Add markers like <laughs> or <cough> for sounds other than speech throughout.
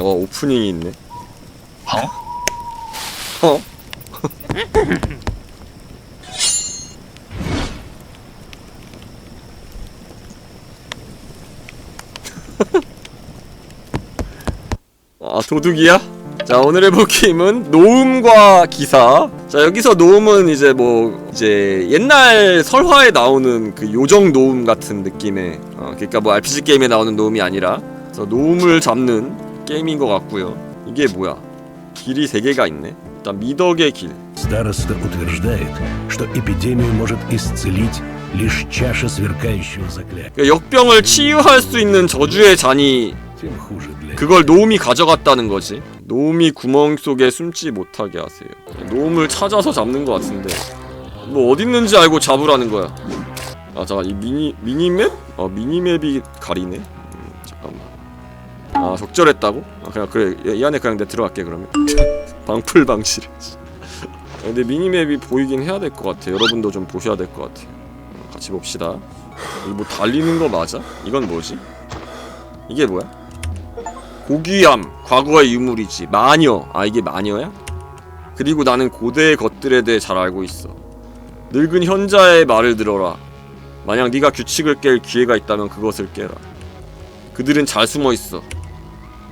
어 오프닝이 있네. 어? 어? <laughs> 아 도둑이야? 자 오늘 해볼 게임은 노음과 기사 자 여기서 노음은 이제 뭐 이제 옛날 설화에 나오는 그 요정 노음 같은 느낌의 어 그러니까 뭐 RPG 게임에 나오는 노음이 아니라 그래서 노음을 잡는 게임인 것 같고요 이게 뭐야 길이 세 개가 있네 일단 미덕의 길 Староста утверждает, что эпидемию может исцелить лишь чаша сверкающего заклятия. 그러니까 역병을 치유할 수 있는 저주의 잔이 Тем хуже для 그걸 노움이 가져갔다는 거지. 노움이 구멍 속에 숨지 못하게 하세요. 노움을 찾아서 잡는 것 같은데 뭐 어디 있는지 알고 잡으라는 거야. 아 잠깐 이 미니 미니맵? 어 미니맵이 가리네. 음, 잠깐만. 아 적절했다고? 아 그냥 그래 이- 이 안에 그냥 내 들어갈게 그러면. <laughs> 방풀 방실. 아, 근데 미니맵이 보이긴 해야 될 것 같아. 여러분도 좀 보셔야 될 것 같아. 어, 같이 봅시다. 이뭐 달리는 거 맞아? 이건 뭐지? 이게 뭐야? 고귀함 과거의 유물이지 마녀 아 이게 마녀야? 그리고 나는 고대의 것들에 대해 잘 알고 있어 늙은 현자의 말을 들어라 만약 네가 규칙을 깰 기회가 있다면 그것을 깨라 그들은 잘 숨어 있어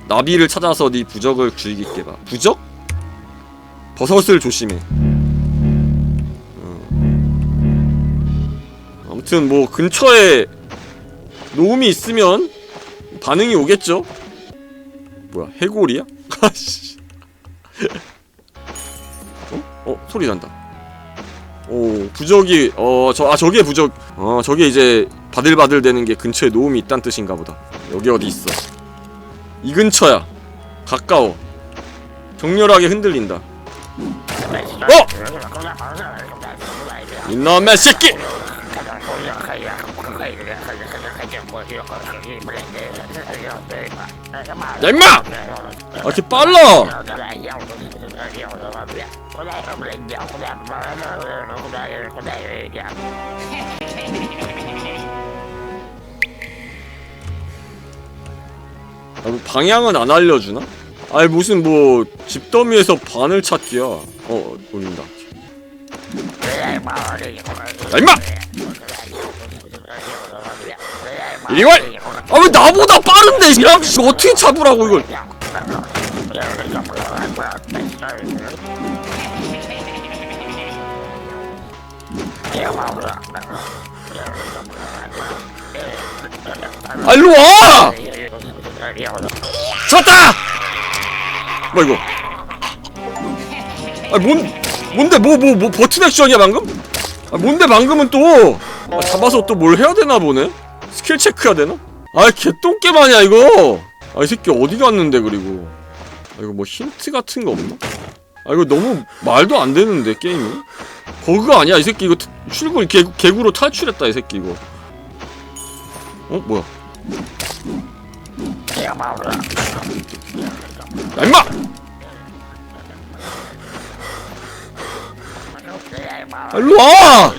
나비를 찾아서 네 부적을 주의 깊게 봐 부적? 버섯을 조심해 어. 아무튼 뭐 근처에 노움이 있으면 반응이 오겠죠? 뭐야 해골이야? <laughs> 어? 어 소리 난다 오 부적이 어저 아 저게 부적 어 저게 이제 바들바들 되는 게 근처에 노움이 있단 뜻인가 보다 여기 어디 있어 이 근처야 가까워 격렬하게 흔들린다 어! 이놈의 새끼! 야 임마! 아 이렇게 빨라! 아, 뭐 방향은 안 알려주나? 아니 무슨 뭐 집더미에서 바늘 찾기야 어 올린다 야 임마! 이리 와! 아왜 나보다 빠른데 야 씨, 어떻게 잡으라고 이걸 아 일로 와! 잡았다! 뭐 이거 아 뭔, 뭔데 뭐 뭐 뭐 버튼 액션이야 방금? 아 뭔데 방금은 또 아, 잡아서 또 뭘 해야 되나 보네? 스킬 체크해야 되나? 아 개똥겜 아니야 이거 아 이 새끼 어디 갔는데 그리고 아 이거 뭐 힌트 같은 거 없나? 아 이거 너무 말도 안 되는데 게임이 버그 아니야 이 새끼 이거 트- 출구 개, 개구로 탈출했다 이 새끼 이거 어 뭐야 야 임마! 아, 일로 와!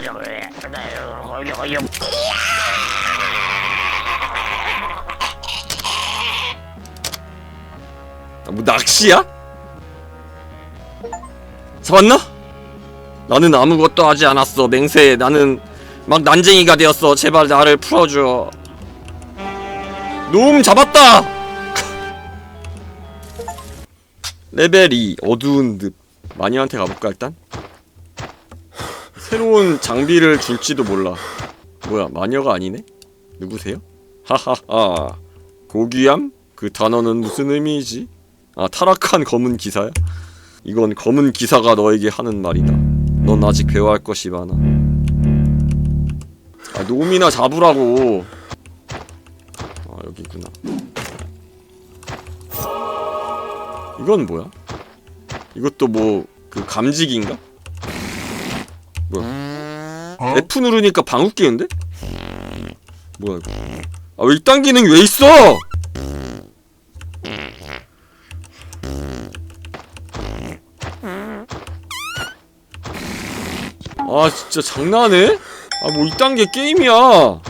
뭐 낚시야? 잡았나? 나는 아무것도 하지 않았어 맹세 나는 막 난쟁이가 되었어 제발 나를 풀어줘 노움 잡았다 <laughs> 레벨 2 어두운 늪 마녀한테 가볼까 일단 새로운 장비를 줄지도 몰라 뭐야 마녀가 아니네? 누구세요? 하하하 고귀함? 그 단어는 무슨 의미이지? 아 타락한 검은 기사야? 이건 검은 기사가 너에게 하는 말이다 넌 아직 배워야 할 것이 많아 아 놈이나 잡으라고 아 여기 구나 이건 뭐야? 이것도 뭐 그 감지기인가? 뭐야? F 누르니까 방귀 끼는데? 뭐야 이거? 아왜 이딴 기능 왜 있어? 아 진짜 장난해? 아 뭐 이딴 게 게임이야 어?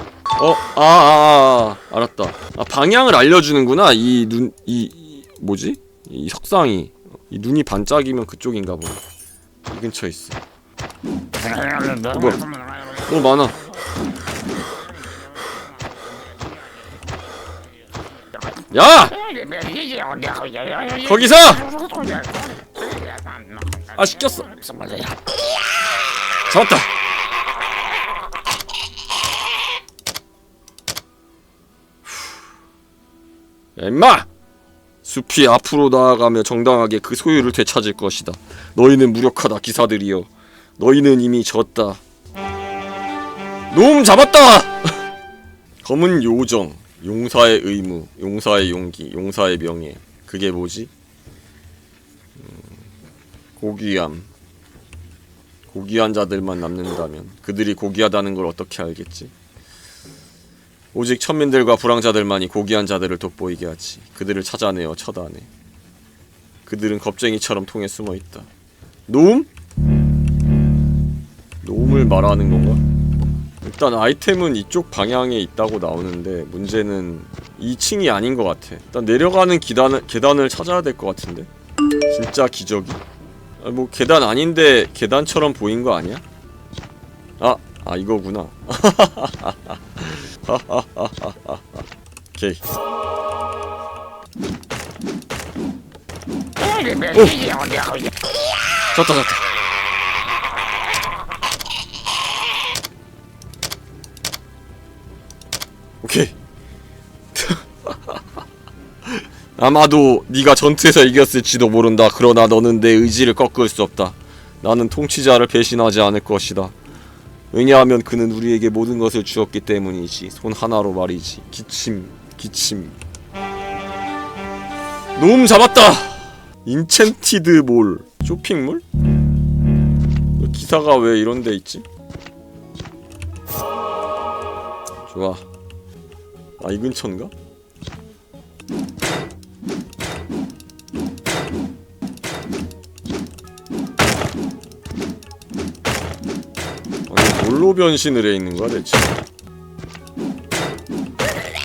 아, 아, 아, 아 알았다 아 방향을 알려주는구나 이눈이 뭐지? 이 석상이 이 눈이 반짝이면 그쪽인가 보네 이 근처에 있어 어, 뭐야 너무 많아 야! 거기서! 아 시켰어 잡았다 야 임마! 숲이 앞으로 나아가며 정당하게 그 소유를 되찾을 것이다 너희는 무력하다 기사들이여 너희는 이미 졌다 놈 잡았다! <laughs> 검은 요정 용사의 의무 용사의 용기 용사의 명예 그게 뭐지? 음, 고귀함 고귀한 자들만 남는다면 그들이 고귀하다는 걸 어떻게 알겠지? 오직 천민들과 불황자들만이 고귀한 자들을 돋보이게 하지. 그들을 찾아내어 처단해. 그들은 겁쟁이처럼 통에 숨어 있다. 노움? 노움을 말하는 건가? 일단 아이템은 이쪽 방향에 있다고 나오는데 문제는 2층이 아닌 것 같아. 일단 내려가는 계단을, 계단을 찾아야 될 것 같은데. 진짜 기적이? 아, 뭐 계단 아닌데 계단처럼 보인 거 아니야? 아, 아 이거구나. 오케이. 졌다 졌다. 오케이. 아마도 네가 전투에서 이겼을지도 모른다. 그러나 너는 내 의지를 꺾을 수 없다. 나는 통치자를 배신하지 않을 것이다. 왜냐하면 그는 우리에게 모든 것을 주었기 때문이지. 손 하나로 말이지. 기침, 기침. 놈 잡았다. 인챈티드 몰 쇼핑몰? 기사가 왜 이런 데 있지? 좋아. 아, 이 근처인가? 뭘로 변신을 해 있는 거야, 대체?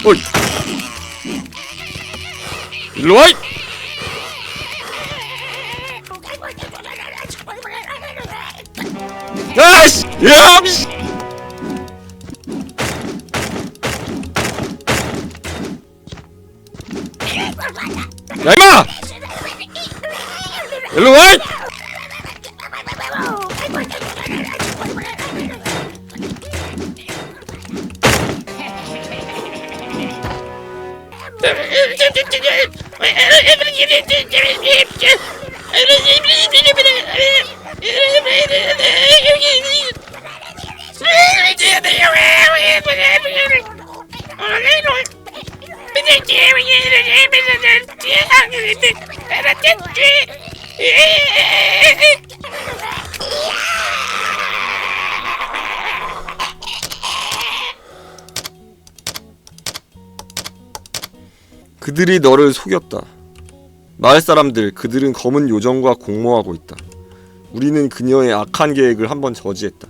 어이! 일로 와! 이! 야이씨! 야! 씨! 야 임마! 일로 와! 이! Yeah. 그들이 너를 속였다. 마을 사람들, 그들은 검은 요정과 공모하고 있다. 우리는 그녀의 악한 계획을 한번 저지했다.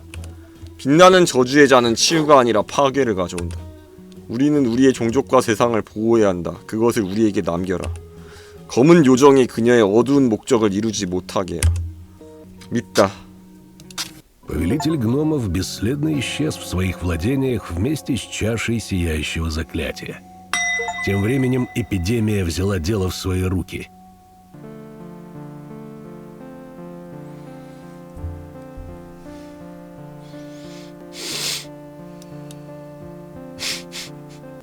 빛나는 저주의 자는 치유가 아니라 파괴를 가져온다. 우리는 우리의 종족과 세상을 보호해야 한다. 그것을 우리에게 남겨라. 검은 요정이 그녀의 어두운 목적을 이루지 못하게 해라. 믿다. Повелитель гномов бесследно исчез в своих владениях вместе с чашей сияющего заклятия. Тем временем эпидемия взяла дело в свои руки.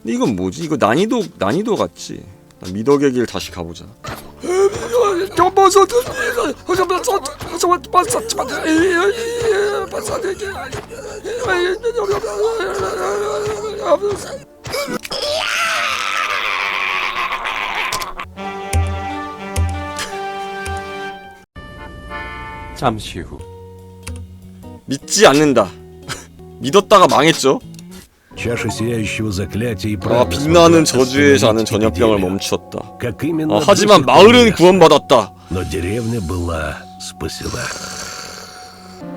근데 이건 뭐지? 이거 난이도 난이도 같지. 나 미덕의 길 다시 가보자. 잠시 후 믿지 않는다. <laughs> 믿었다가 망했죠. Чаша сияющего заклятия и 아 правда 빛나는 смогла 저주에 사는 остановить 전염병을 эпидемию. 멈추었다. Как именно, 아, до 하지만 сих пор 마을은 неясно. 구원받았다. Но деревня была спасена.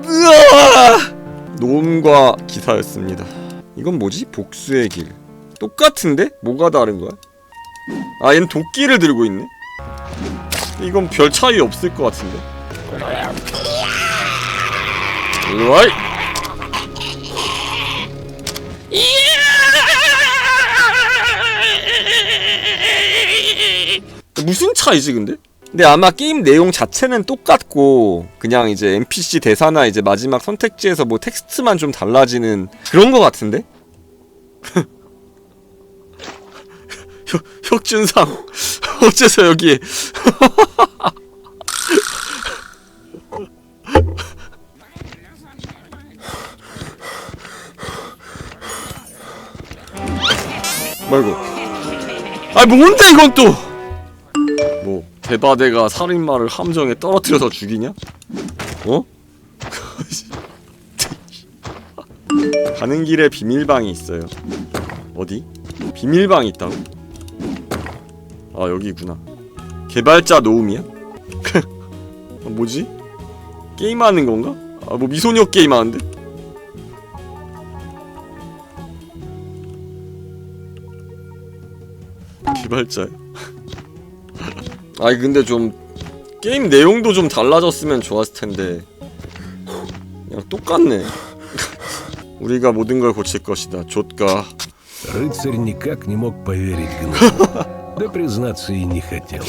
으아! 놈과 기사였습니다. 이건 뭐지? 복수의 길. 똑같은데? 뭐가 다른 거야? 아, 얘는 도끼를 들고 있네. 이건 별 차이 없을 것 같은데. 으아이! 무슨 차이지 근데? 근데 아마 게임 내용 자체는 똑같고 그냥 이제 NPC 대사나 이제 마지막 선택지에서 뭐 텍스트만 좀 달라지는 그런 거 같은데? <laughs> 혁, 혁준상 <laughs> 어째서 여기에 <laughs> 말고 아 뭔데 이건 또 뭐 대바대가 살인마를 함정에 떨어뜨려서 죽이냐? 어? <laughs> 가는 길에 비밀방이 있어요. 어디? 비밀방이 있다고? 아 여기구나. 개발자 노움이야? <laughs> 아, 뭐지? 게임하는 건가? 아 뭐 미소녀 게임하는데? 개발자야. 아니 근데 좀 게임 내용도 좀 달라졌으면 좋았을 텐데 그냥 똑같네 우리가 모든 걸 고칠 것이다 좆가 Рыцарь никак не мог поверить гному. Да, признаться, и не хотел.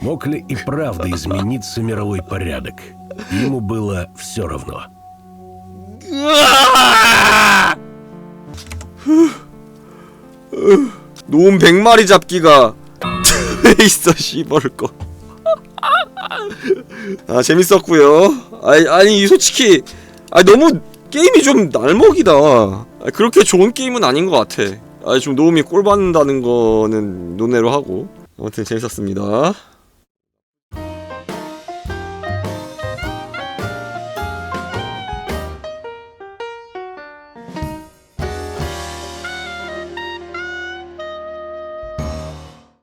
Мог ли и правда измениться мировой порядок? Ему было все равно. 노 은 100마리 잡기가 왜 <laughs> 있어 씨벌 거. 아 재밌었고요. 아니 아니 솔직히 아 너무 게임이 좀 날먹이다. 아, 그렇게 좋은 게임은 아닌 것 같아. 아좀 노움이 꼴 받는다는 거는 논외로 하고 아무튼 재밌었습니다.